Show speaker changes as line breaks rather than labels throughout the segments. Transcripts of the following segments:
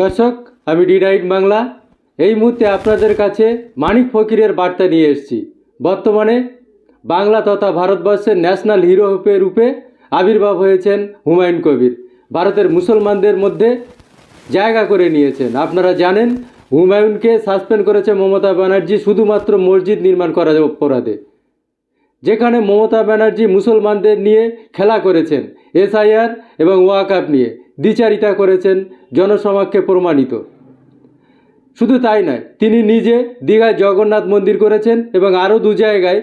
দর্শক, আমি D night Bangla. এই মুহূর্তে আপনাদের কাছে মানিক ফকিরের বার্তা নিয়ে এসেছি। বর্তমানে বাংলা তথা ভারতবর্ষের ন্যাশনাল হিরো রূপে আবির্ভাব হয়েছেন হুমায়ুন কবির। ভারতের মুসলমানদের মধ্যে জায়গা করে নিয়েছেন। আপনারা জানেন, হুমায়ুনকে সাসপেন্ড করেছে মমতা ব্যানার্জি শুধুমাত্র মসজিদ নির্মাণ করার অপরাধে। যেখানে মমতা ব্যানার্জি মুসলমানদের নিয়ে খেলা করেছেন, এসআইআর এবং ওয়াকাপ নিয়ে। দ্বিচারিতা করেছেন, জনসমাক্ষে প্রমাণিত। শুধু তাই নয়, তিনি নিজে দীঘায় জগন্নাথ মন্দির করেছেন এবং আরও দু জায়গায়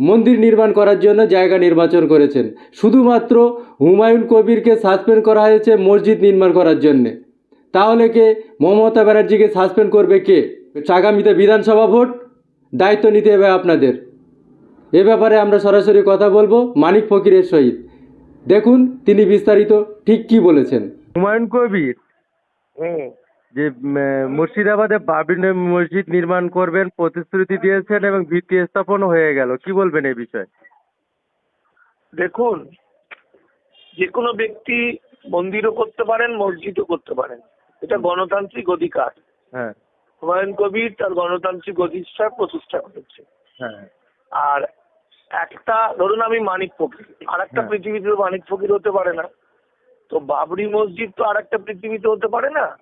মন্দির নির্মাণ করার জন্য জায়গা নির্বাচন করেছেন। শুধুমাত্র হুমায়ুন কবিরকে সাসপেন্ড করা হয়েছে মসজিদ নির্মাণ করার জন্যে। তাহলে কে? মমতা ব্যানার্জিকে সাসপেন্ড করবে কে? আগামীতে বিধানসভা ভোট? দায়িত্ব নিতে হবে আপনাদের। এ ব্যাপারে আমরা সরাসরি কথা বলব মানিক ফকিরের সহিত। দেখুন তিনি বিস্তারিত ঠিক কি বলেছেন।
হুমায়ুন কবির? যে মুর্শিদাবাদে বাবরি মসজিদ নির্মাণ করবেন প্রতিশ্রুতি দিয়েছেন এবং ভিত্তি স্থাপনও হয়ে গেল। কি বলবেন এই বিষয়ে?
দেখুন যে কোনো ব্যক্তি মন্দিরও করতে পারেন মসজিদও করতে পারেন। এটা গণতান্ত্রিক অধিকার।
হ্যাঁ।
হুমায়ুন কবির তার গণতান্ত্রিক অধিষ্ঠার প্রতিষ্ঠা করেছে।
হ্যাঁ।
আর একটা ধরুন আমি মানিক ফকির আর একটা
হ্যাঁ।
পৃথিবীতে মানিক ফকির হতে পারে না। তো বাবরি মসজিদ তো আর একটা পৃথিবীতে হতে পারে না?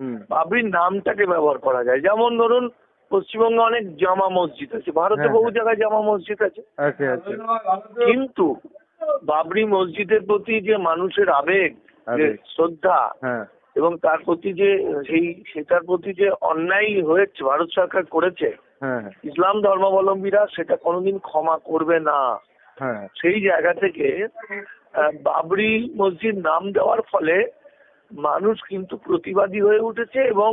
হুম।
বাবরির নামটাকে ব্যবহার করা যায়। যেমন ধরুন পশ্চিমবঙ্গে অনেক জামা মসজিদ আছে। ভারতে
হ্যাঁ,
বহু
হ্যাঁ।
জায়গায় জামা মসজিদ আছে। কিন্তু বাবরি মসজিদের প্রতি যে মানুষের আবেগ যে শ্রদ্ধা এবং তার প্রতি যে সেই সেটার প্রতি যে অন্যায় হয়েছে ভারত সরকার করেছে ইসলাম ধর্মাবলম্বীরা সেটা কোনোদিন ক্ষমা করবে না।
হ্যাঁ।
সেই জায়গা থেকে বাবরি মসজিদ নাম দেওয়ার ফলে মানুষ কিন্তু প্রতিবাদী হয়ে উঠেছে এবং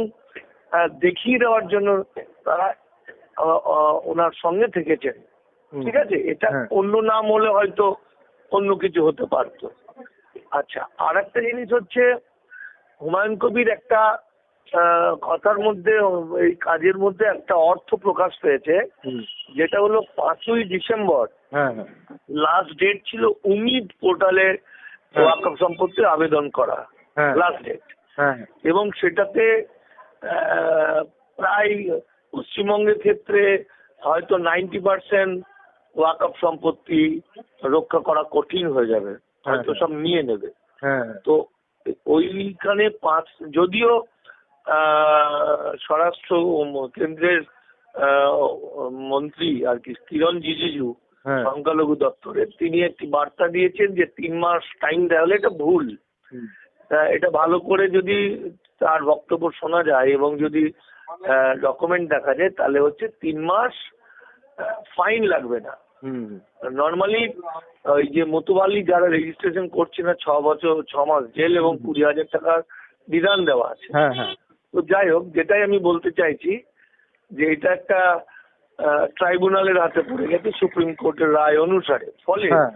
দেখিয়ে দেওয়ার জন্য তারা ওনার সঙ্গে থেকেছেন। ঠিক আছে? এটা
হ্যাঁ।
অন্য নাম হলে হয়তো অন্য কিছু হতে পারতো। আচ্ছা আর একটা জিনিস হচ্ছে হুমায়ুন কবির একটা কথার মধ্যে এই কাজের মধ্যে একটা অর্থ প্রকাশ পেয়েছে যেটা হলো পাঁচই ডিসেম্বর।
হ্যাঁ হ্যাঁ।
লাস্ট ডেট ছিল উমিদ পোর্টালে
হ্যাঁ।
ওয়াকফ সম্পত্তির আবেদন করা।
হ্যাঁ।
লাস্ট ডেট
হ্যাঁ
এবং সেটাতে প্রায় পশ্চিমবঙ্গের ক্ষেত্রে হয়তো নাইনটি পার্সেন্ট ওয়াকফ সম্পত্তি রক্ষা করা কঠিন হয়ে যাবে। হয়তো
হ্যাঁ।
সব নিয়ে নেবে।
হ্যাঁ।
তো ওইখানে পাঁচ যদিও স্বরাষ্ট্র কেন্দ্রের মন্ত্রী আর কি কিরণ রিজিজু
হ্যাঁ।
সংখ্যালঘু দপ্তরের। তিনি একটি বার্তা দিয়েছেন যে তিন মাস টাইম দেওয়া হলে এটা ভুল। এটা ভালো করে যদি তার বক্তব্য শোনা যায় এবং যদি ডকুমেন্ট দেখা যায় তাহলে হচ্ছে তিন মাস ফাইন লাগবে না।
হুম
নর্মালি ওই যে মতুবালি যারা রেজিস্ট্রেশন করছে না ছ বছর ছ মাস জেল এবং কুড়ি হাজার টাকার বিধান দেওয়া আছে।
হ্যাঁ হ্যাঁ।
তো যাই হোক যেটাই আমি বলতে চাইছি যে এটা একটা ট্রাইব্যুনালের হাতে পড়ে গেছে সুপ্রিম কোর্টের রায় অনুসারে। ফলে
হ্যাঁ।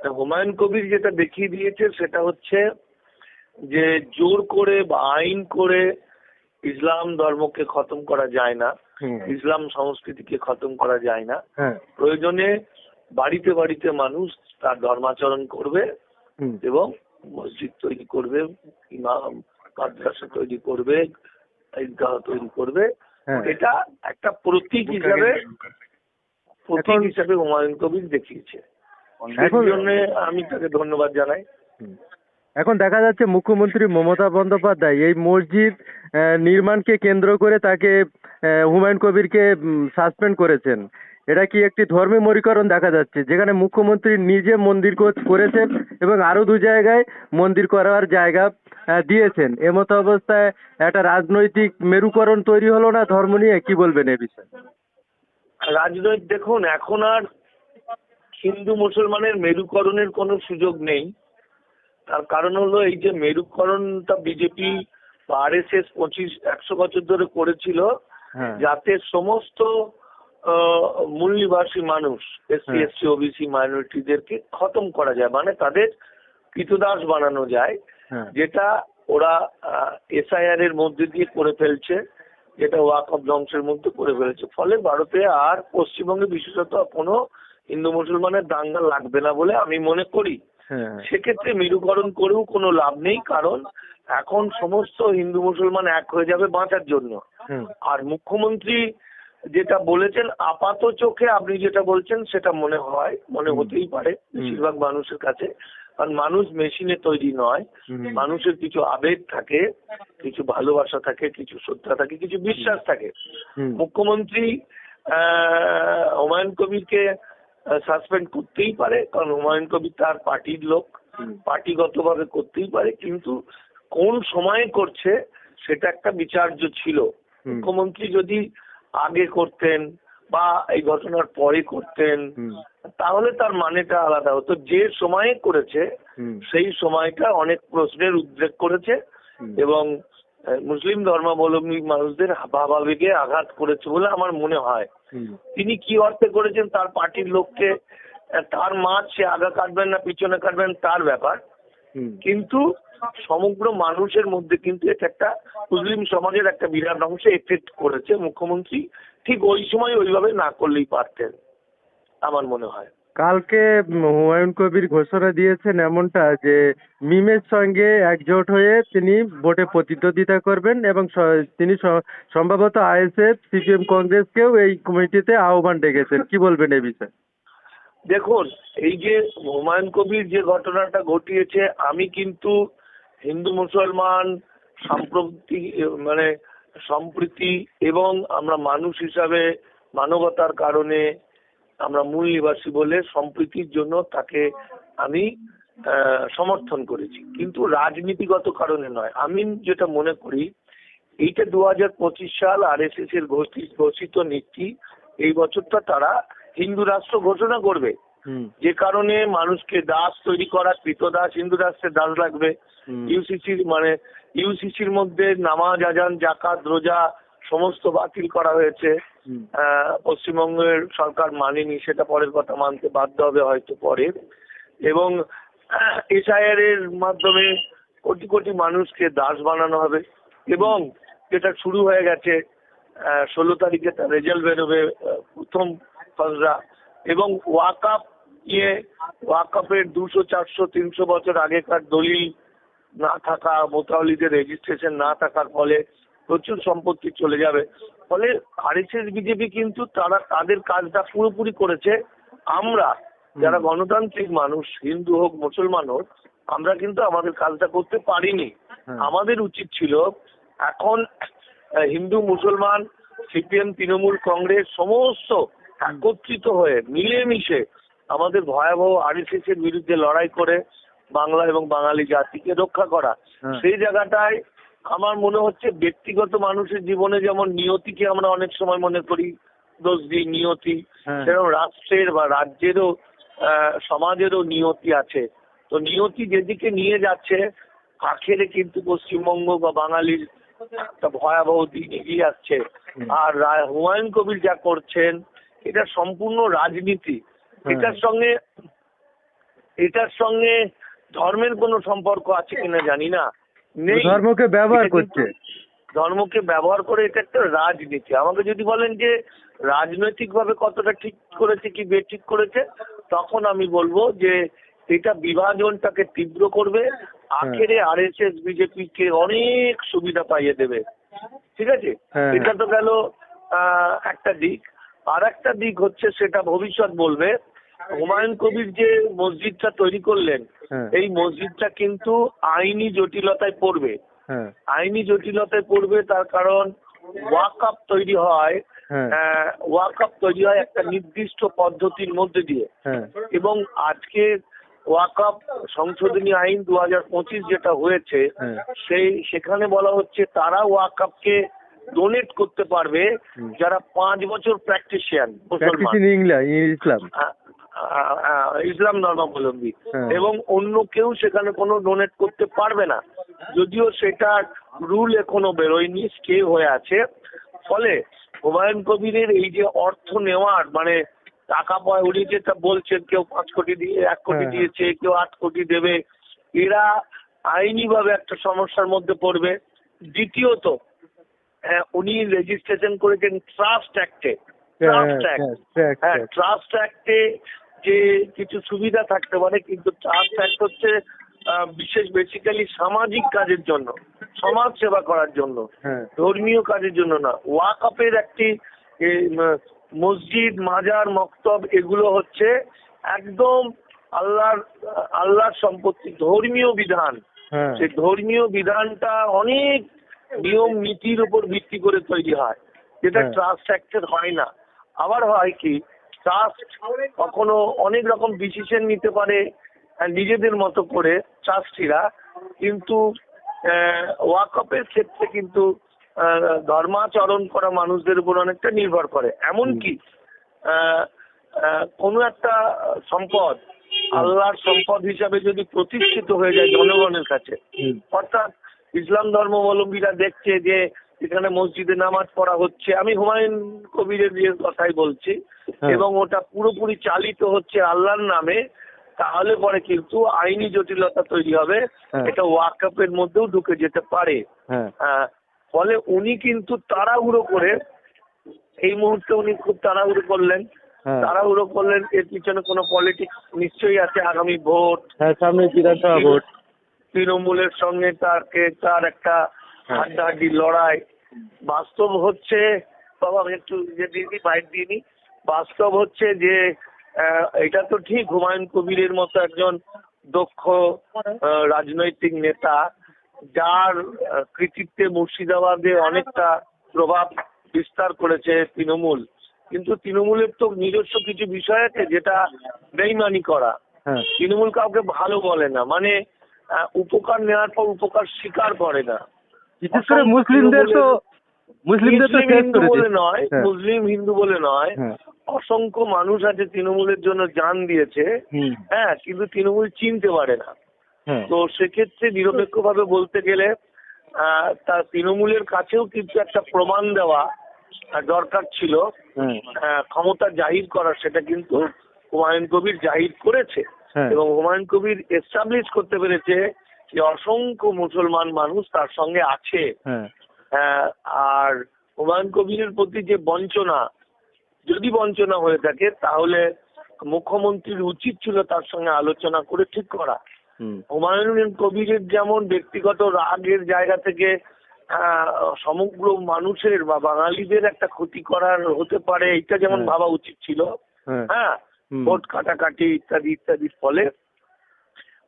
হুমায়ুন কবির যেটা দেখিয়ে দিয়েছে সেটা হচ্ছে যে জোর করে বা আইন করে ইসলাম ধর্মকে খতম করা যায় না ইসলাম সংস্কৃতিকে খতম করা যায় না।
হ্যাঁ।
প্রয়োজনে বাড়িতে বাড়িতে মানুষ তার ধর্মাচরণ করবে এবং মসজিদ তৈরি করবে ইমাম মাদ্রাসা তৈরি করবে ঈদগাহ তৈরি করবে।
হ্যাঁ।
এটা একটা প্রতীক হিসাবে প্রতীক হিসাবে হুমায়ুন কবির দেখিয়েছে।
এখন-
জন্য আমি তাকে ধন্যবাদ জানাই।
এখন দেখা যাচ্ছে মুখ্যমন্ত্রী মমতা বন্দ্যোপাধ্যায় এই মসজিদ আহ, নির্মাণকে কেন্দ্র করে তাকে আহ, হুমায়ুন কবিরকে সাসপেন্ড করেছেন। এটা কি একটি ধর্মীয় মরিকরণ দেখা যাচ্ছে? যেখানে মুখ্যমন্ত্রী নিজে মন্দির করেছেন এবং আরও দু জায়গায় মন্দির করার জায়গা দিয়েছেন। এমতো অবস্থায় একটা রাজনৈতিক মেরুকরণ তৈরি হলো না? ধর্ম নিয়ে কি বলবেন এ বিষয়ে?
রাজনৈতিক দেখুন এখন আর হিন্দু মুসলমানের মেরুকরণের কোনো সুযোগ নেই। তার কারণ হলো এই যে মেরুকরণটা বিজেপি বা আর এস এস পঁচিশ একশো বছর ধরে করেছিল
হ্যাঁ।
যাতে সমস্ত আহ, মূল্যবাসী মানুষ এসসি
হ্যাঁ।
এসটি ওবিসি মাইনরিটিদেরকে খতম করা যায় মানে তাদের কৃতদাস বানানো যায়।
হ্যাঁ
যেটা ওরা এসআইআর এর মধ্যে দিয়ে করে ফেলছে যেটা ওয়াকফ ধ্বংসের মধ্যে করে ফেলেছে। ফলে ভারতে আর পশ্চিমবঙ্গে বিশেষত কোনো হিন্দু মুসলমানের দাঙ্গা লাগবে না বলে আমি মনে করি।
হ্যাঁ।
সেক্ষেত্রে মেরুকরণ করেও কোনো লাভ নেই কারণ এখন সমস্ত হিন্দু মুসলমান এক হয়ে যাবে বাঁচার জন্য। আর মুখ্যমন্ত্রী যেটা বলেছেন আপাত চোখে আপনি যেটা বলছেন সেটা মনে হয় মনে হতেই পারে বেশিরভাগ মানুষের কাছে। কারণ মানুষ মেশিনে তৈরি নয় মানুষের কিছু আবেগ থাকে কিছু ভালোবাসা থাকে কিছু শ্রদ্ধা থাকে কিছু বিশ্বাস থাকে। মুখ্যমন্ত্রী আহ, হুমায়ুন কবিরকে সাসপেন্ড করতেই পারে কারণ হুমায়ুন কবির তার পার্টির লোক।
হুম।
পার্টিগতভাবে করতেই পারে কিন্তু কোন সময়ে করছে সেটা একটা বিচার্য ছিল। মুখ্যমন্ত্রী যদি আগে করতেন বা এই ঘটনার পরে করতেন তাহলে তার মানেটা আলাদা হতো। যে সময়ে করেছে সেই সময়টা অনেক প্রশ্নের উদ্রেক করেছে এবং মুসলিম ধর্মাবলম্বী মানুষদের ভাবাবেগে আঘাত করেছে বলে আমার মনে হয়। তিনি কি অর্থে করেছেন তার পার্টির লোককে তার মাছ সে আগা কাটবেন না পিছনে কাটবেন তার ব্যাপার। কিন্তু সমগ্র মানুষের মধ্যে কিন্তু এটা একটা মুসলিম সমাজের একটা বিরাট অংশে এফেক্ট করেছে মুখ্যমন্ত্রী। ঠিক ওই সময় ওইভাবে না করলেই পারতেন। আমার মনে হয়।
কালকে হুমায়ুন কবির ঘোষণা দিয়েছেন এমনটা যে মিমের সঙ্গে একজোট হয়ে তিনি ভোটে প্রতিদ্বন্দ্বিতা করবেন এবং তিনি সম্ভবত আইএসএফ সিপিএম কংগ্রেসকেও এই কমিটিতে আহ্বান ডেকেছেন। কি বলবেন এই বিষয়ে?
দেখুন এই যে হুমায়ুন কবির যে ঘটনাটা ঘটিয়েছে আমি কিন্তু হিন্দু মুসলমান সম্প্রতি মানে সম্প্রীতি এবং আমরা মানুষ হিসাবে মানবতার কারণে আমরা মূল নিবাসী বলে সম্প্রীতির জন্য তাকে আমি সমর্থন করেছি। কিন্তু রাজনীতিগত কারণে নয়। আমি যেটা মনে করি এইটা দু হাজার পঁচিশ সাল আর এস এস এর ঘোষিত নীতি এই বছরটা তারা হিন্দু রাষ্ট্র ঘোষণা করবে। যে কারণে মানুষকে দাস তৈরি করা কৃতদাস হিন্দু রাষ্ট্রের দাস লাগবে। ইউসিসির মানে ইউসিসির মধ্যে নামাজ আজান জাকাত রোজা সমস্ত বাতিল করা হয়েছে। পশ্চিমবঙ্গের সরকার মানেনি সেটা পরের কথা মানতে বাধ্য হবে হয়তো পরে। এবং এসআইআর এর মাধ্যমে কোটি কোটি মানুষকে দাস বানানো হবে। এবং যেটা শুরু হয়ে গেছে ষোলো তারিখে তার রেজাল্ট বেরোবে প্রথম খসড়া। এবং ওয়াকাপ ইয়ে ওয়াকাপের দুশো চারশো তিনশো বছর আগেকার দলিল না থাকা মোতালিদের রেজিস্ট্রেশন না থাকার ফলে প্রচুর সম্পত্তি চলে যাবে। ফলে আরএসএস বিজেপি কিন্তু তারা তাদের কাজটা পুরোপুরি করেছে। আমরা যারা গণতান্ত্রিক মানুষ হিন্দু হোক মুসলমান হোক আমরা কিন্তু আমাদের কাজটা করতে পারিনি।
হ্যাঁ।
আমাদের উচিত ছিল এখন হিন্দু মুসলমান সিপিএম তৃণমূল কংগ্রেস সমস্ত একত্রিত হয়ে মিলেমিশে আমাদের ভয়াবহ আরএসএস এর বিরুদ্ধে লড়াই করে বাংলা এবং বাঙালি জাতিকে রক্ষা করা।
হ্যাঁ।
সেই জায়গাটায় আমার মনে হচ্ছে ব্যক্তিগত মানুষের জীবনে যেমন নিয়তিকে আমরা অনেক সময় মনে করি দোষ দিই নিয়তি
হ্যাঁ।
সেরকম রাষ্ট্রের বা রাজ্যেরও সমাজেরও নিয়তি আছে। তো নিয়তি যেদিকে নিয়ে যাচ্ছে আখেরে কিন্তু পশ্চিমবঙ্গ বা বাঙালির একটা ভয়াবহ দিন এগিয়ে আসছে। আর হুমায়ুন কবির যা করছেন এটা সম্পূর্ণ রাজনীতি।
হ্যাঁ।
এটার সঙ্গে এটার সঙ্গে ধর্মের কোনো সম্পর্ক আছে কিনা জানি না।
ধর্মকে ব্যবহার করছে।
ধর্মকে ব্যবহার করে এটা একটা রাজনীতি। আমাকে যদি বলেন যে রাজনৈতিক ভাবে কতটা ঠিক করেছে কি বেঠিক করেছে তখন আমি বলব যে এটা বিভাজনটাকে তীব্র করবে। আখেরে আর এস এস বিজেপি কে অনেক সুবিধা পাইয়ে দেবে। ঠিক আছে?
হ্যাঁ।
এটা তো গেল আহ, একটা দিক। আর একটা দিক হচ্ছে সেটা ভবিষ্যৎ বলবে হুমায়ুন কবির যে মসজিদটা তৈরি করলেন
হ্যাঁ।
এই মসজিদটা কিন্তু আইনি জটিলতায় পড়বে।
হ্যাঁ।
আইনি জটিলতায় পড়বে তার কারণ ওয়াকআপ তৈরি হয়
হ্যাঁ।
ওয়াকআপ তৈরি হয় একটা নির্দিষ্ট পদ্ধতির মধ্যে দিয়ে। এবং আজকে ওয়াকআপ সংশোধনী আইন দু হাজার পঁচিশ যেটা হয়েছে
হ্যাঁ।
সেই সেখানে বলা হচ্ছে তারা ওয়াকআপকে ডোনেট করতে পারবে যারা পাঁচ বছর প্র্যাকটিশিয়ান মুসলমান।
ইসলাম
ইসলাম ধর্মাবলম্বী।
হ্যাঁ।
এবং অন্য কেউ সেখানে কোনো ডোনেট করতে পারবে না। যদিও সেটার রুল এখনও বেরোয়নি স্টে হয়ে আছে। ফলে হুমায়ুন কবিরের এই যে অর্থ নেওয়ার মানে টাকা পয় উনি যেটা বলছেন কেউ পাঁচ কোটি দিয়ে এক কোটি
হ্যাঁ।
দিয়েছে কেউ আট কোটি দেবে। এরা আইনিভাবে একটা সমস্যার মধ্যে পড়বে। দ্বিতীয়ত আহ, উনি রেজিস্ট্রেশন করেছেন ট্রাস্ট অ্যাক্টে ট্রাস্ট অ্যাক্ট হ্যাঁ ট্রাস্ট অ্যাক্টে যে কিছু সুবিধা থাকতে পারে কিন্তু ট্রাস্ট অ্যাক্ট হচ্ছে বিশেষ বেসিক্যালি সামাজিক কাজের জন্য সমাজ সেবা করার জন্য
হ্যাঁ।
ধর্মীয় কাজের জন্য না। ওয়াকআপের একটি মসজিদ মাজার মক্তব এগুলো হচ্ছে একদম আল্লাহর আল্লাহর সম্পত্তি ধর্মীয় বিধান।
হ্যাঁ।
সেই ধর্মীয় বিধানটা অনেক নিয়ম নীতির উপর ভিত্তি করে তৈরি হয়। যেটা। ট্রাস্ট অ্যাক্টের হয় না। আবার হয় কি ট্রাস্ট কখনো অনেক রকম ডিসিশন নিতে পারে নিজেদের মতো করে ট্রাস্টিরা কিন্তু ওয়াকআপের ক্ষেত্রে কিন্তু ধর্মাচরণ করা মানুষদের উপর অনেকটা নির্ভর করে। এমনকি কোনো একটা সম্পদ আল্লাহর সম্পদ হিসাবে যদি প্রতিষ্ঠিত হয়ে যায় জনগণের কাছে অর্থাৎ ইসলাম ধর্মাবলম্বীরা দেখছে যে এখানে মসজিদে নামাজ পড়া হচ্ছে। আমি হুমায়ুন কবিরের ইয়ের কথাই বলছি
হ্যাঁ।
এবং ওটা পুরোপুরি চালিত হচ্ছে আল্লাহর নামে তাহলে পরে কিন্তু আইনি জটিলতা তৈরি হবে।
হ্যাঁ।
এটা ওয়াকআপের মধ্যেও ঢুকে যেতে পারে।
হ্যাঁ।
ফলে উনি কিন্তু তাড়াহুড়ো করে এই মুহূর্তে উনি খুব তাড়াহুড়ো করলেন। তাড়াহুড়ো করলেন এর পিছনে কোনো পলিটিক্স নিশ্চয়ই আছে আগামী ভোট।
হ্যাঁ সামনে বিধানসভা ভোট।
তৃণমূলের সঙ্গে তাকে তার একটা। হাড্ডাহাড্ডি লড়াই। বাস্তব হচ্ছে বাবা একটু যে দিদি বাইক দিইনি বাস্তব হচ্ছে যে এটা তো ঠিক হুমায়ুন কবিরের মতো একজন দক্ষ রাজনৈতিক নেতা যার কৃতিত্বে মুর্শিদাবাদে অনেকটা প্রভাব বিস্তার করেছে তৃণমূল। কিন্তু তৃণমূলের তো নিজস্ব কিছু বিষয় আছে যেটা বেইমানি করা।
হ্যাঁ।
তৃণমূল কাউকে ভালো বলে না। মানে উপকার নেওয়ার পর উপকার স্বীকার করে না।
বিশেষ করে মুসলিমদের তো মুসলিমদের তো
হিন্দু বলে নয়
হ্যাঁ,
মুসলিম হিন্দু বলে নয়
হ্যাঁ,
অসংখ্য মানুষ আছে তৃণমূলের জন্য জান দিয়েছে। হ্যাঁ কিন্তু তৃণমূল চিনতে পারে না।
হ্যাঁ,
তো সেক্ষেত্রে নিরপেক্ষভাবে বলতে গেলে তার তৃণমূলের কাছেও কিন্তু একটা প্রমাণ দেওয়া দরকার ছিল।
হ্যাঁ,
ক্ষমতা জাহির করার সেটা কিন্তু হুমায়ুন কবির জাহির করেছে এবং হুমায়ুন কবির এস্টাবলিশ করতে পেরেছে যে অসংখ্য মুসলমান মানুষ তার সঙ্গে আছে।
হ্যাঁ,
আর হুমায়ুন কবিরের প্রতি যে বঞ্চনা যদি বঞ্চনা হয়ে থাকে তাহলে মুখ্যমন্ত্রীর উচিত ছিল তার সঙ্গে আলোচনা করে ঠিক করা। হুমায়ুন কবিরের যেমন ব্যক্তিগত রাগের জায়গা থেকে সমগ্র মানুষের বা বাঙালিদের একটা ক্ষতি করার হতে পারে এটা যেমন
হ্যাঁ।
ভাবা উচিত ছিল।
হ্যাঁ,
হ্যাঁ ভোট কাটাকাটি ইত্যাদি ইত্যাদির ফলে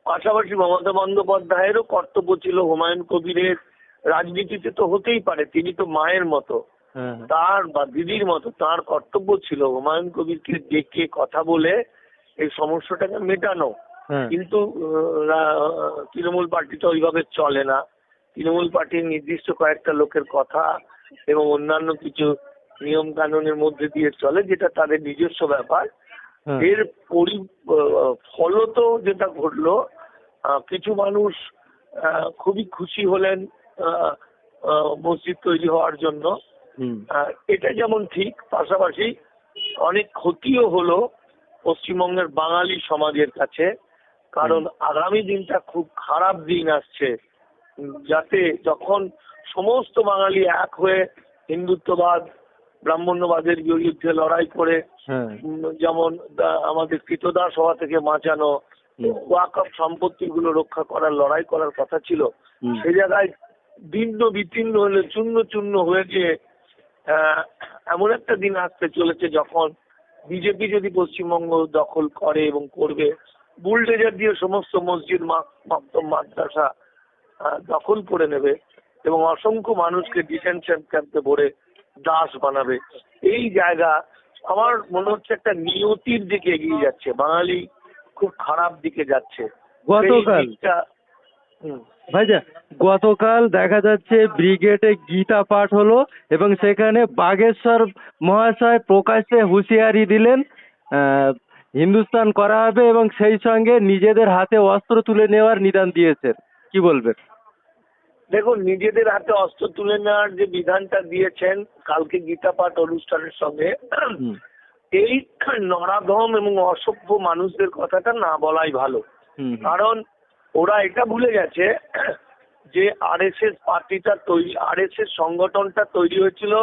পাশাপাশি মমতা বন্দ্যোপাধ্যায়েরও কর্তব্য ছিল হুমায়ুন কবিরের রাজনীতিতে তো হতেই পারে তিনি তো মায়ের মতো।
হ্যাঁ,
তার বা দিদির মতো তার কর্তব্য ছিল হুমায়ুন কবিরকে ডেকে কথা বলে এই সমস্যাটাকে মেটানো।
হ্যাঁ,
কিন্তু তৃণমূল পার্টি তো ওইভাবে চলে না। তৃণমূল পার্টির নির্দিষ্ট কয়েকটা লোকের কথা এবং অন্যান্য কিছু নিয়ম কানুনের মধ্যে দিয়ে চলে যেটা তাদের নিজস্ব ব্যাপার। এর পরি ফলত যেটা ঘটলো কিছু মানুষ আহ, খুবই খুশি হলেন মসজিদ তৈরি হওয়ার জন্য। এটা যেমন ঠিক পাশাপাশি অনেক ক্ষতিও হলো পশ্চিমবঙ্গের বাঙালি সমাজের কাছে কারণ আগামী দিনটা খুব খারাপ দিন আসছে যাতে যখন সমস্ত বাঙালি এক হয়ে হিন্দুত্ববাদ ব্রাহ্মণ্যবাদের বিরুদ্ধে লড়াই করে
হ্যাঁ,
যেমন আমাদের কৃতদাস সভা থেকে বাঁচানো ওয়াকফ সম্পত্তিগুলো রক্ষা করার লড়াই করার কথা ছিল। সে জায়গায় ভিন্ন বিচ্ছিন্ন হলে চূর্ণ চূর্ণ হয়ে গিয়ে এমন একটা দিন আসতে চলেছে যখন বিজেপি যদি পশ্চিমবঙ্গ দখল করে এবং করবে বুলডেজার দিয়ে সমস্ত মসজিদ মাদ্রাসা দখল করে নেবে এবং অসংখ্য মানুষকে ডিটেনশন ক্যাম্পে ভরে দাস বানাবে। এই জায়গা আমার মনে হচ্ছে একটা নিয়তির দিকে এগিয়ে যাচ্ছে। বাঙালি খুব খারাপ দিকে যাচ্ছে।
গতকাল ভাইজা গতকাল দেখা যাচ্ছে ব্রিগেডে গীতা পাঠ হলো এবং সেখানে বাগেশ্বর মহাশয় প্রকাশ্যে হুঁশিয়ারি দিলেন আহ, হিন্দুস্তান করা হবে এবং সেই সঙ্গে নিজেদের হাতে অস্ত্র তুলে নেওয়ার নিদান দিয়েছেন। কি বলবেন?
দেখুন নিজেদের হাতে অস্ত্র তুলে নেওয়ার যে বিধানটা দিয়েছেন কালকে গীতা পাঠ অনুষ্ঠানের সঙ্গে এই নরাধম এবং অসভ্য মানুষদের কথাটা না বলাই ভালো। কারণ ওরা এটা ভুলে গেছে যে আরএসএস পার্টিটা তৈরি আরএসএস সংগঠনটা তৈরি হয়েছিল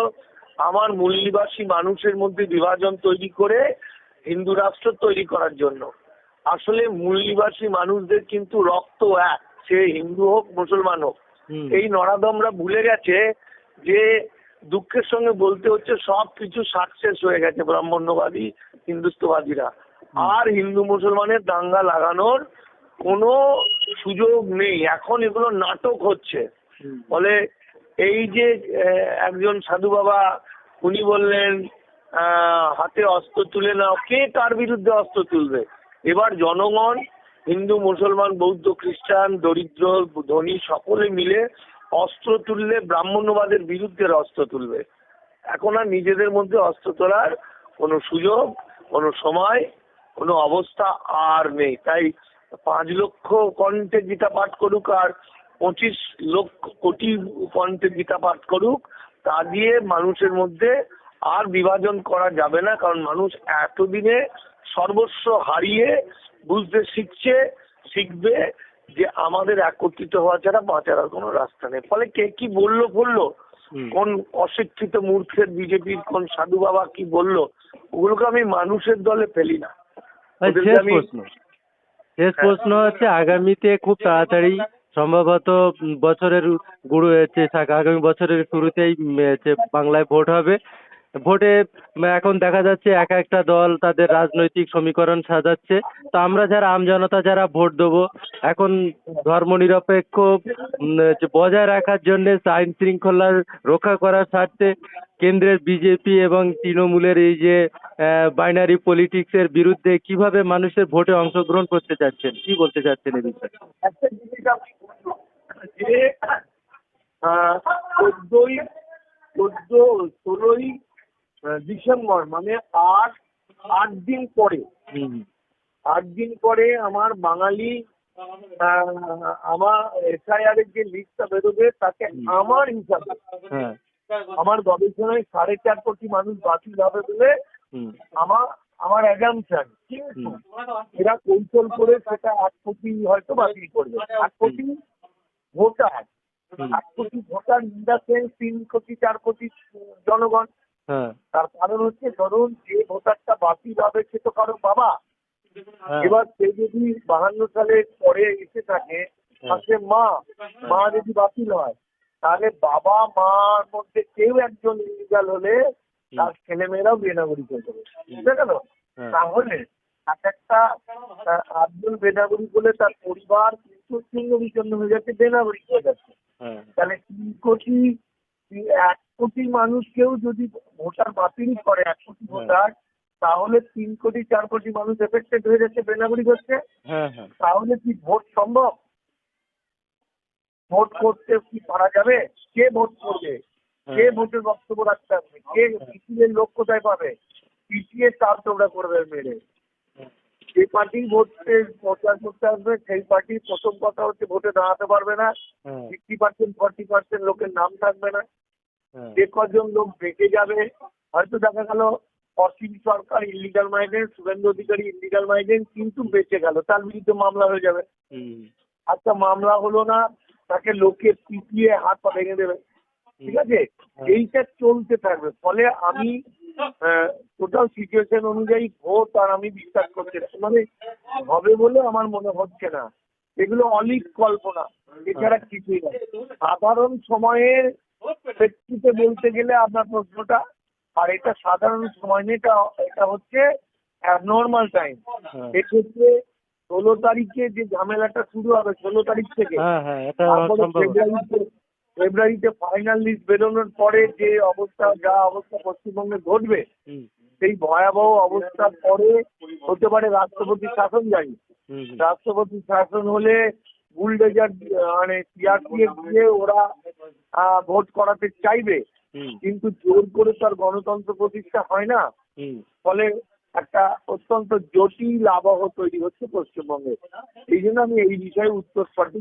আমার মূল্যবাসী মানুষের মধ্যে বিভাজন তৈরি করে হিন্দু রাষ্ট্র তৈরি করার জন্য। আসলে মূল নিবাসী মানুষদের কিন্তু রক্ত এক সে হিন্দু হোক মুসলমান হোক। এই নরাদমরা ভুলে গেছে যে দুঃখের সঙ্গে বলতে হচ্ছে সব কিছু সাকসেস হয়ে গেছে ব্রাহ্মণ্যবাদী হিন্দুত্ববাদীরা। আর হিন্দু মুসলমানের দাঙ্গা লাগানোর কোনো সুযোগ নেই। এখন এগুলো নাটক হচ্ছে। ফলে এই যে একজন সাধু বাবা উনি বললেন আহ, হাতে অস্ত্র তুলে নাও। কে কার বিরুদ্ধে অস্ত্র তুলবে? এবার জনগণ হিন্দু, মুসলমান, বৌদ্ধ, খ্রিস্টান, দরিদ্র, ধনী সকলে মিলে অস্ত্র তুললে ব্রাহ্মণ্যবাদের বিরুদ্ধে অস্ত্র তুলবে। এখন আর নিজেদের মধ্যে অস্ত্র তোলার কোনো সুযোগ, কোনো সময়, কোনো অবস্থা আর নেই। তাই পাঁচ লক্ষ কণ্ঠে গীতা পাঠ করুক আর পঁচিশ লক্ষ কোটি কণ্ঠে গীতা পাঠ করুক, তা দিয়ে মানুষের মধ্যে আর বিভাজন করা যাবে না, কারণ মানুষ এতদিনে সর্বস্ব হারিয়ে বুঝতে শিখছে শিখবে যে আমাদের একত্রিত হওয়া ছাড়া বাঁচার আর কোনো রাস্তা নেই। ফলে কে কি বলল বলল? কোন অশিক্ষিত মূর্খের বিজেপির কোন সাধু বাবা কি বলল? ওগুলোকে আমি মানুষের দলে ফেলি না।
শেষ প্রশ্ন।
হ্যাঁ।
প্রশ্ন হচ্ছে আগামীতে খুব তাড়াতাড়ি সম্ভবত বছরের গুরু আগামী বছরের শুরুতেই বাংলায় ভোট হবে। ভোটে এখন দেখা যাচ্ছে এক একটা দল তাদের রাজনৈতিক সমীকরণ সাজাচ্ছে। তো আমরা যারা আমজনতা যারা ভোট দেবো, এখন ধর্মনিরপেক্ষ বজায় রাখার জন্য আইন শৃঙ্খলার রক্ষা করার স্বার্থে কেন্দ্রের বিজেপি এবং তৃণমূলের এই যে বাইনারি পলিটিক্সের বিরুদ্ধে কীভাবে মানুষের ভোটে অংশগ্রহণ করতে চাচ্ছেন? কি বলতে চাচ্ছেন এই বিষয়ে?
চোদ্দই, চোদ্দ, ষোলোই ডিসেম্বর মানে আট আট দিন পরে। আট দিন পরে আমার বাঙালি আমার এসআইআর এর যে লিস্টটা বেরোবে তাকে আমার হিসাবে
হ্যাঁ।
আমার গবেষণায় সাড়ে চার কোটি মানুষ বাতিল হবে বলে আমার আমার অ্যাজামশন কিন্তু এরা কৌশল করে সেটা এক কোটি হয়তো বাতিল করবে। এক কোটি ভোটার। এক কোটি ভোটার ইন দ্য সেন্স তিন কোটি চার কোটি জনগণ। তার কারণ হচ্ছে ধরুন যে ভোটারটা বাতিল হবে সে তো কারও বাবা।
হ্যাঁ।
এবার সে যদি বাহান্ন সালের পরে এসে থাকে তাকে মা মা যদি বাতিল হয় তাহলে বাবা মার মধ্যে কেউ একজন ইলিগাল হলে তার ছেলেমেয়েরাও হয়ে যাবে। বুঝতে গেল
হ্যাঁ।
তাহলে এক একটা আব্দুল বেনাগরিক বলে তার পরিবার কিন্তু ছিন্ন বিচ্ছিন্ন হয়ে যাচ্ছে বেনাগরিক হয়ে যাচ্ছে।
হ্যাঁ।
তাহলে তিন কোটি এক কোটি মানুষকেও যদি ভোটার বাতিল করে এক কোটি ভোটার তাহলে তিন কোটি চার কোটি মানুষ এফেক্টেড হয়ে যাচ্ছে বেনাগরিক হচ্ছে।
হ্যাঁ হ্যাঁ।
তাহলে কি ভোট সম্ভব? ভোট করতে কি পারা যাবে? কে ভোট করবে? কে ভোটের বক্তব্য রাখতে হবে? কে পিছিয়ে লোক কোথায় পাবে? পিছিয়ে তার তোমরা করবে মেরে। যে পার্টি ভোটে প্রচার করতে আসবে সেই পার্টি প্রথম কথা হচ্ছে ভোটে দাঁড়াতে পারবে না।
হ্যাঁ।
ফিফটি পার্সেন্ট ফর্টি পার্সেন্ট লোকের নাম থাকবে না।
হ্যাঁ
যে কজন লোক বেঁচে যাবে হয়তো দেখা গেল Asim Sarkar illegal migrant Suvendu Adhikari illegal migrant কিন্তু বেঁচে গেল তার বিরুদ্ধে মামলা হয়ে যাবে। আচ্ছা মামলা হলো না তাকে লোকে পিটিয়ে হাত পা ভেঙে দেবে। ঠিক আছে? এইটা চলতে থাকবে। ফলে আমি টোটাল সিচুয়েশন অনুযায়ী ভোট আর আমি বিশ্বাস করতে মানে হবে বলে আমার মনে হচ্ছে না। এগুলো অলিক কল্পনা। এছাড়া কিছুই না। সাধারণ সময়ের প্রেক্ষিতে বলতে গেলে আপনার প্রশ্নটা আর এটা সাধারণ সময় নেই, এটা এটা হচ্ছে অ্যাবনর্মাল টাইম। এক্ষেত্রে ষোলো তারিখে যে ঝামেলাটা শুরু হবে ষোলো তারিখ থেকে ফেব্রুয়ারিতে ফেব্রুয়ারিতে ফাইনাল লিস্ট বেরোনোর পরে যে অবস্থা যা অবস্থা পশ্চিমবঙ্গে ঘটবে সেই ভয়াবহ অবস্থার পরে হতে পারে রাষ্ট্রপতি শাসন জারি। রাষ্ট্রপতি শাসন হলে বুলডেজার মানে সিআরপিএফ দিয়ে ওরা আহ, ভোট করাতে চাইবে। কিন্তু জোর করে তার আর গণতন্ত্র প্রতিষ্ঠা হয় না। ফলে একটা অত্যন্ত জটিল আবহ তৈরি হচ্ছে পশ্চিমবঙ্গে। এই জন্য আমি এই বিষয়ে উত্তর সঠিক